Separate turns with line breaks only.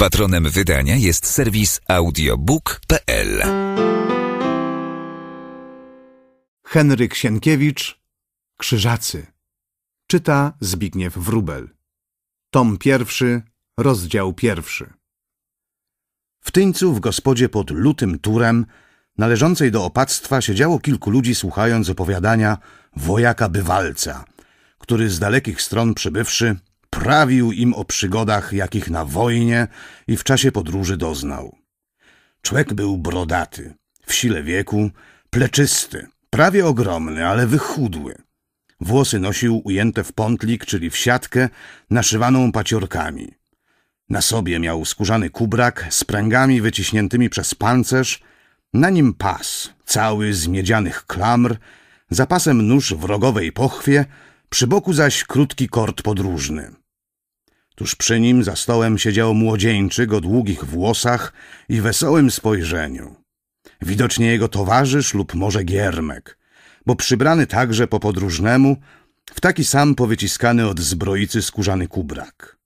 Patronem wydania jest serwis audiobook.pl.
Henryk Sienkiewicz Krzyżacy. Czyta Zbigniew Wróbel Tom pierwszy, rozdział pierwszy. W Tyńcu w gospodzie pod Lutym Turem należącej do opactwa siedziało kilku ludzi słuchając opowiadania wojaka bywalca, który z dalekich stron przybywszy prawił im o przygodach, jakich na wojnie i w czasie podróży doznał. Człek był brodaty, w sile wieku, pleczysty, prawie ogromny, ale wychudły. Włosy nosił ujęte w pątlik, czyli w siatkę, naszywaną paciorkami. Na sobie miał skórzany kubrak z pręgami wyciśniętymi przez pancerz, na nim pas, cały z miedzianych klamr, zapasem nóż w rogowej pochwie, przy boku zaś krótki kort podróżny. Tuż przy nim za stołem siedział młodzieńczyk o długich włosach i wesołym spojrzeniu. Widocznie jego towarzysz lub może giermek, bo przybrany także po podróżnemu, w taki sam powyciskany od zbroicy skórzany kubrak.